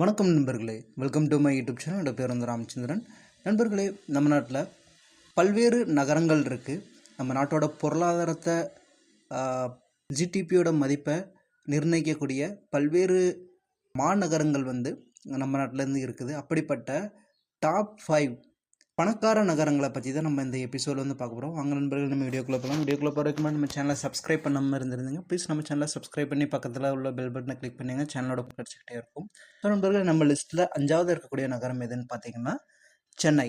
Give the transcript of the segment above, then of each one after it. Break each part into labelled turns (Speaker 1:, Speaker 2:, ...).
Speaker 1: வணக்கம் நண்பர்களே. Welcome to my YouTube channel என்னோட பேர் வந்து ராமச்சந்திரன். நண்பர்களே நம்ம நாட்டில் பல்வேறு நகரங்கள் இருக்குது நம்ம நாட்டோட பொருளாதாரத்தை ஜிடிபியோட மதிப்பை நிர்ணயிக்கக்கூடிய பல்வேறு மாநகரங்கள் வந்து நம்ம நாட்டிலேருந்து இருக்குது. அப்படிப்பட்ட டாப் ஃபைவ் பணக்கார நகரங்களை பற்றி தான் நம்ம இந்த எபிசோடில் வந்து பார்க்க போகிறோம் வாங்க நண்பர்கள் நம்ம வீடியோக்குள்ளே போகலாம் வீடியோக்குள்ளே போகிறதுக்கு முன்னாடி நம்ம சேனலை சப்ஸ்கிரைப் பண்ணாமல் இருந்திருந்தீங்க ப்ளீஸ் நம்ம சேனலை சப்ஸ்கிரைப் பண்ணி பக்கத்தில் உள்ள பெல் பட்டனை கிளிக் பண்ணிங்க சேனலோட கிடச்சிக்கிட்டே இருக்கும். ஸோ நண்பர்கள் நம்ம லிஸ்ட்டில் அஞ்சாவது இருக்கக்கூடிய நகரம் எதுன்னு பார்த்தீங்கன்னா சென்னை.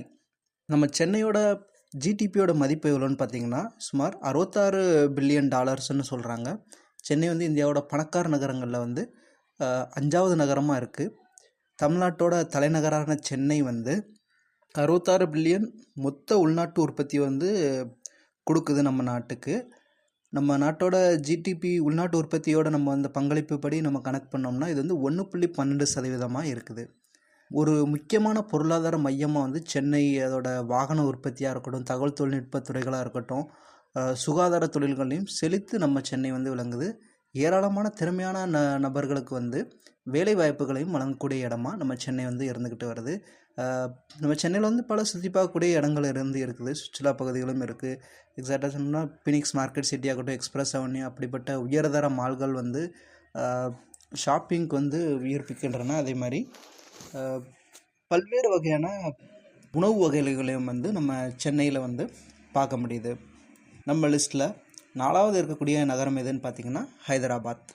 Speaker 1: நம்ம சென்னையோட ஜிடிபியோட மதிப்பு எவ்வளோன்னு பார்த்தீங்கன்னா சுமார் அறுபத்தாறு பில்லியன் டாலர்ஸ்னு சொல்கிறாங்க சென்னை வந்து இந்தியாவோட பணக்கார நகரங்களில் வந்து அஞ்சாவது நகரமாக இருக்குது தமிழ்நாட்டோட தலைநகரான சென்னை வந்து அறுபத்தாறு பில்லியன் மொத்த உள்நாட்டு உற்பத்தி வந்து கொடுக்குது நம்ம நாட்டுக்கு. நம்ம நாட்டோட ஜிடிபி உள்நாட்டு உற்பத்தியோட நம்ம அந்த பங்களிப்பு படி நம்ம கணக்கு பண்ணோம்னா இது வந்து ஒன்று புள்ளி பன்னெண்டு சதவீதமாக இருக்குது. ஒரு முக்கியமான பொருளாதார மையமாக வந்து சென்னை அதோட வாகன உற்பத்தியாக இருக்கட்டும் தகவல் தொழில்நுட்ப துறைகளாக இருக்கட்டும் சுகாதார தொழில்களையும் செழித்து நம்ம சென்னை வந்து விளங்குது. ஏராளமான திறமையான ந நபர்களுக்கு வந்து வேலை வாய்ப்புகளையும் வழங்கக்கூடிய இடமா நம்ம சென்னை வந்து இருந்துக்கிட்டு வருது. நம்ம சென்னையில் வந்து பல சுற்றி பார்க்கக்கூடிய இடங்கள் இருந்து இருக்குது. சுற்றுலா பகுதிகளும் இருக்குது எக்ஸாக்டாக சொன்னால் பினிக்ஸ் மார்க்கெட் சிட்டி ஆகட்டும் எக்ஸ்பிரஸ் அவென்யூ அப்படிப்பட்ட உயர்தர மால்கள் வந்து ஷாப்பிங்க்கு வந்து உயிர்ப்பிக்கின்றன. அதே மாதிரி பல்வேறு வகையான உணவு வகைகளையும் வந்து நம்ம சென்னையில் வந்து பார்க்க முடியுது. நம்ம லிஸ்ட்டில் நாலாவது இருக்கக்கூடிய நகரம் எதுன்னு பார்த்தீங்கன்னா ஹைதராபாத்.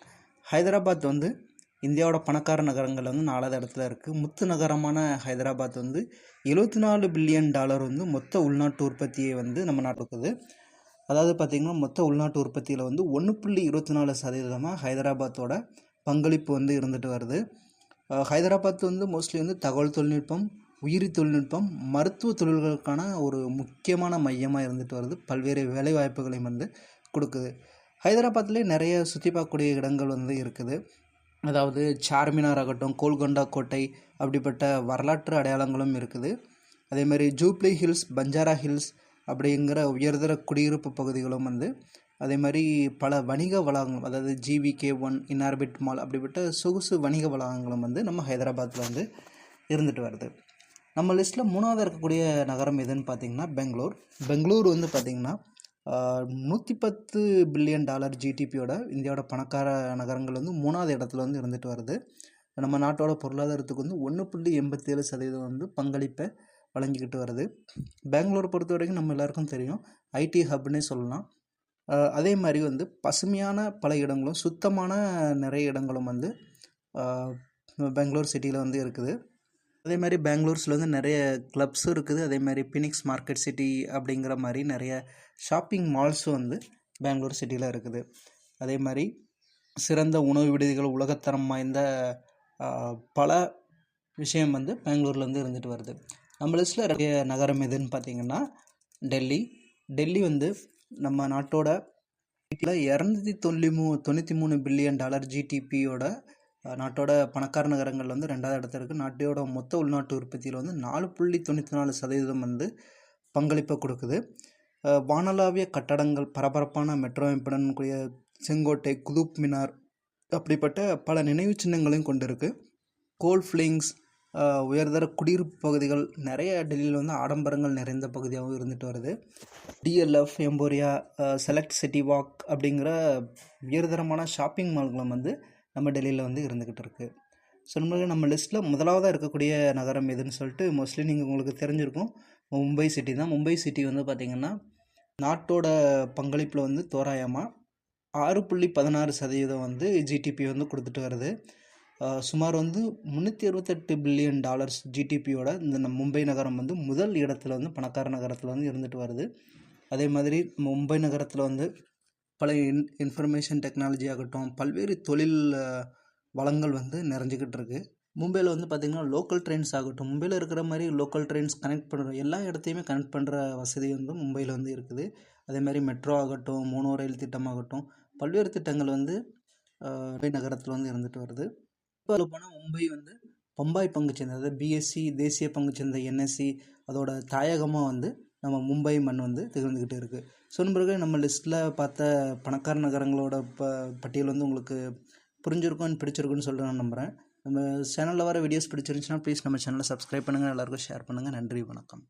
Speaker 1: ஹைதராபாத் வந்து இந்தியாவோட பணக்கார நகரங்கள் வந்து நாலாவது இடத்துல இருக்குது முத்து நகரமான ஹைதராபாத் வந்து எழுபத்தி நாலு பில்லியன் டாலர் வந்து மொத்த உள்நாட்டு உற்பத்தியை வந்து நம்ம நாட்டுக்குது அதாவது பார்த்திங்கன்னா மொத்த உள்நாட்டு உற்பத்தியில் வந்து ஒன்று புள்ளி இருபத்தி நாலு சதவீதமாக ஹைதராபாத்தோட பங்களிப்பு வந்து இருந்துட்டு வருது. ஹைதராபாத் வந்து மோஸ்ட்லி வந்து தகவல் தொழில்நுட்பம் உயிரி தொழில்நுட்பம் மருத்துவ தொழில்களுக்கான ஒரு முக்கியமான மையமாக இருந்துட்டு வருது. பல்வேறு வேலைவாய்ப்புகளையும் வந்து கொடுக்குது. ஹைதராபாத்லேயே நிறைய சுற்றி பார்க்கக்கூடிய இடங்கள் வந்து இருக்குது. அதாவது சார்மினார் ஆகட்டும் கோல்கொண்டா கோட்டை அப்படிப்பட்ட வரலாற்று அடையாளங்களும் இருக்குது. அதே மாதிரி ஜூப்ளி ஹில்ஸ் பஞ்சாரா ஹில்ஸ் அப்படிங்கிற உயர்தர குடியிருப்பு பகுதிகளும் வந்து அதே மாதிரி பல வணிக வளாகங்கள் அதாவது ஜிவிகே ஒன் இன்னார்பிட் மால் அப்படிப்பட்ட சொகுசு வணிக வளாகங்களும் வந்து நம்ம ஹைதராபாத்தில் வந்து இருந்துட்டு வருது. நம்ம லிஸ்ட்டில் மூணாவது இருக்கக்கூடிய நகரம் எதுன்னு பார்த்தீங்கன்னா பெங்களூர். பெங்களூர் வந்து பார்த்திங்கன்னா நூற்றி பத்து பில்லியன் டாலர் ஜிடிபியோட இந்தியாவோட பணக்கார நகரங்கள் வந்து மூணாவது இடத்துல வந்து இருந்துட்டு வருது. நம்ம நாட்டோட பொருளாதாரத்துக்கு வந்து ஒன்று புள்ளி எண்பத்தேழு சதவீதம் வந்து பங்களிப்பை வழங்கிக்கிட்டு வருது. பெங்களூரை பொறுத்த வரைக்கும் நம்ம எல்லாருக்கும் தெரியும். ஐடி ஹப்னே சொல்லலாம். அதே மாதிரி வந்து பசுமையான பல இடங்களும் சுத்தமான நிறைய இடங்களும் வந்து பெங்களூர் சிட்டியில் வந்து இருக்குது. அதே மாதிரி பெங்களூர்ஸில் வந்து நிறைய கிளப்ஸும் இருக்குது. அதே மாதிரி பினிக்ஸ் மார்க்கெட் சிட்டி அப்படிங்கிற மாதிரி நிறைய ஷாப்பிங் மால்ஸும் வந்து பெங்களூர் சிட்டியில் இருக்குது. அதே மாதிரி சிறந்த உணவு விடுதிகள் உலகத்தரம் வாய்ந்த பல விஷயம் வந்து பெங்களூர்லேருந்து இருந்துட்டு வருது. நம்ம லிஸ்ட்டில் இருக்க நகரம் எதுன்னு பார்த்தீங்கன்னா டெல்லி. டெல்லி வந்து நம்ம நாட்டோட இரநூத்தி தொண்ணூற்றி மூ தொண்ணூற்றி மூணு பில்லியன் டாலர் ஜிடிபியோட நாட்டோட பணக்கார நகரங்கள் வந்து ரெண்டாவது இடத்துல இருக்குது நாட்டோட மொத்த உள்நாட்டு உற்பத்தியில் வந்து நாலு புள்ளி தொண்ணூற்றி நாலு சதவீதம் வந்து பங்களிப்பை கொடுக்குது. வானளாவிய கட்டடங்கள் பரபரப்பான மெட்ரோ அமைப்புடன் கூடிய செங்கோட்டை குதுப் மினார் அப்படிப்பட்ட பல நினைவு சின்னங்களையும் இருக்குது கோல் ஃப்ளிங்ஸ் உயர்தர குடியிருப்பு பகுதிகள் நிறைய டெல்லியில் வந்து ஆடம்பரங்கள் நிறைந்த பகுதியாகவும் இருந்துட்டு வருது. DLF Emporio Select City Walk அப்படிங்கிற உயர்தரமான ஷாப்பிங் மால்களும் வந்து நம்ம டெல்லியில் வந்து இருந்துக்கிட்டு இருக்குது ஸோ நம்ம நம்ம லிஸ்ட்டில் முதலாவதாக இருக்கக்கூடிய நகரம் எதுன்னு சொல்லிட்டு மோஸ்ட்லி நீங்கள் உங்களுக்கு தெரிஞ்சிருக்கும். மும்பை சிட்டி தான். மும்பை சிட்டி வந்து பார்த்திங்கன்னா நாட்டோட பங்களிப்பில் வந்து தோராயமாக ஆறு புள்ளி பதினாறு சதவீதம் வந்து ஜிடிபி வந்து கொடுத்துட்டு வருது. சுமார் வந்து முந்நூற்றி அறுபத்தெட்டு பில்லியன் டாலர்ஸ் ஜிடிபியோட இந்த மும்பை நகரம் வந்து முதல் இடத்துல வந்து பணக்கார நகரத்தில் வந்து இருந்துட்டு வருது. அதே மாதிரி மும்பை நகரத்தில் வந்து பல இன் இன்ஃபர்மேஷன் டெக்னாலஜி ஆகட்டும் பல்வேறு தொழில் வளங்கள் வந்து நிறைஞ்சிக்கிட்டு இருக்கு. மும்பையில் வந்து பார்த்திங்கன்னா லோக்கல் ட்ரெயின்ஸ் ஆகட்டும் மும்பையில் இருக்கிற மாதிரி லோக்கல் ட்ரெயின்ஸ் கனெக்ட் பண்ணுற எல்லா இடத்தையுமே கனெக்ட் பண்ணுற வசதி வந்து மும்பையில் வந்து இருக்குது. அதே மாதிரி மெட்ரோ ஆகட்டும் மோனோ ரயில் திட்டமாகட்டும் பல்வேறு திட்டங்கள் வந்து மும்பை நகரத்தில் வந்து இருந்துட்டு வருது. இப்போ போனால் மும்பை வந்து பம்பாய் பங்குச்சந்தை அதாவது பிஎஸ்சி தேசிய பங்குச்சந்தை என்எஸ்சி அதோட தாயகமாக வந்து நம்ம மும்பை மண் வந்து திகழ்ந்துக்கிட்டு இருக்குது ஸோ பிறகு நம்ம லிஸ்ட்டில் பார்த்த பணக்கார நகரங்களோட ப பட்டியல் வந்து உங்களுக்கு புரிஞ்சிருக்கும் பிடிச்சிருக்குன்னு சொல்லிட்டு நான் நம்புகிறேன் நம்ம சேனலில் வர வீடியோஸ் பிடிச்சிருந்துச்சுன்னா ப்ளீஸ் நம்ம சேனலை சப்ஸ்கிரைப் பண்ணுங்கள் எல்லாருக்கும் ஷேர் பண்ணுங்கள் நன்றி வணக்கம்.